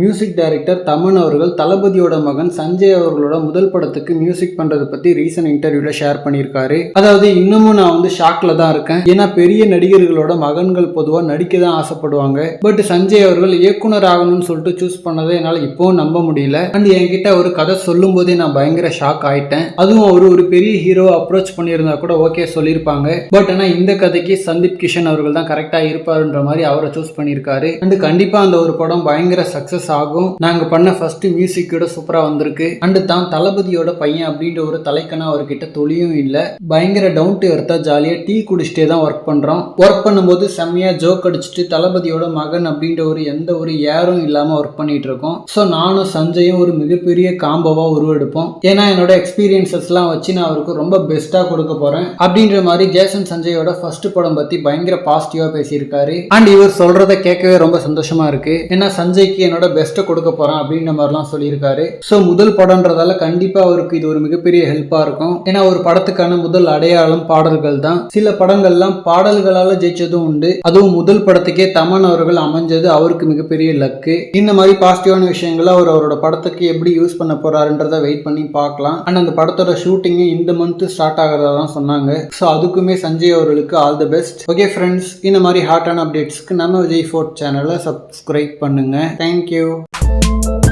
Music director Thaman அவர்கள் தளபதியோட மகன் சஞ்சய் அவர்களோட முதல் படத்துக்கு மியூசிக் பண்றதை பத்தி ரீசன்ட் இன்டர்வியூல ஷேர் பண்ணியிருக்காரு. அதாவது இன்னமும் நான் வந்து ஷாக்ல தான் இருக்கேன். ஏன்னா பெரிய நடிகர்களோட மகன்கள் பொதுவா நடிக்க தான் ஆசைப்படுவாங்க. பட் சஞ்சய் அவர்கள் இயக்குனர் ஆகணும்னு சொல்லிட்டு சூஸ் பண்ணதை என்னால் இப்போவும் நம்ப முடியல. அண்ட் என்கிட்ட ஒரு கதை சொல்லும் போதே நான் பயங்கர ஷாக் ஆயிட்டேன். அதுவும் அவர் ஒரு பெரிய ஹீரோ அப்ரோச் பண்ணியிருந்தா கூட ஓகே சொல்லியிருப்பாங்க. பட் ஆனால் இந்த கதைக்கு சந்தீப் கிஷன் அவர்கள் தான் கரெக்டாக இருப்பாருன்ற மாதிரி அவரை சூஸ் பண்ணியிருக்காரு. அண்ட் கண்டிப்பாக அந்த ஒரு படம் பயங்கர ஆகும். நாங்கள் பண்ண ஃபர்ஸ்ட் மியூசிக்கோட சூப்பராக வந்திருக்கு. அண்ட் தான் தளபதியோட பையன் அப்படின்ற ஒரு தலைக்கணா அவர்கிட்ட தொழியும் இல்லை. பயங்கர டவுன் டு எர்த்தா ஜாலியாக டீ குடிச்சிட்டே தான் ஒர்க் பண்ணுறோம் ஒர்க் பண்ணும்போது செம்மையாக ஜோக் அடிச்சுட்டு தளபதியோட மகன் அப்படின்ற ஒரு எந்த ஒரு ஏரும் இல்லாமல் ஒர்க் பண்ணிட்டு இருக்கோம். ஸோ நானும் சஞ்சயும் ஒரு மிகப்பெரிய காம்போவாக உருவெடுப்போம். ஏன்னா என்னோட எக்ஸ்பீரியன்சஸ்லாம் வச்சு நான் அவருக்கு ரொம்ப பெஸ்ட்டாக கொடுக்க போகிறேன் அப்படின்ற மாதிரி ஜேசன் சஞ்சயோட ஃபர்ஸ்ட் படம் பற்றி பயங்கர பாசிட்டிவாக பேசியிருக்காரு. அண்ட் இவர் சொல்கிறத கேட்கவே ரொம்ப சந்தோஷமா இருக்கு. ஏன்னா சஞ்சய்க்கு என்னோட பெஸ்ட்டை கொடுக்க போகிறேன் அப்படின்ற மாதிரிலாம் சொல்லியிருக்காரு. ஸோ முதல் படம்ன்றதால கண்டிப்பாக அவருக்கு இது ஒரு மிகப்பெரிய ஹெல்ப்பாக இருக்கும். ஏன்னா ஒரு படத்துக்கான முதல் அடையாளம் பாடல்கள் தான். சில படங்கள்லாம் பாடல்களால் ஜெயிச்சதும் உண்டு. அதுவும் முதல் படத்துக்கே தமன் அவர்கள் அமைஞ்சது அவருக்கு மிகப்பெரிய லக்கு. இந்த மாதிரி பாசிட்டிவான விஷயங்களை அவர் அவரோட படத்துக்கு எப்படி யூஸ் பண்ண போறாருன்றத வெயிட் பண்ணி பார்க்கலாம். அண்ட் அந்த படத்தோட ஷூட்டிங்கு இந்த மந்த் ஸ்டார்ட் ஆகிறதா தான் சொன்னாங்க. ஸோ அதுக்குமே சஞ்சய் அவர்களுக்கு all the best okay friends இந்த மாதிரி ஹாட்டான அப்டேட்ஸ்க்கு நம்ம விஜய் ஃபோர்ட் சேனலை சப்ஸ்கிரைப் பண்ணுங்க. Thank you you.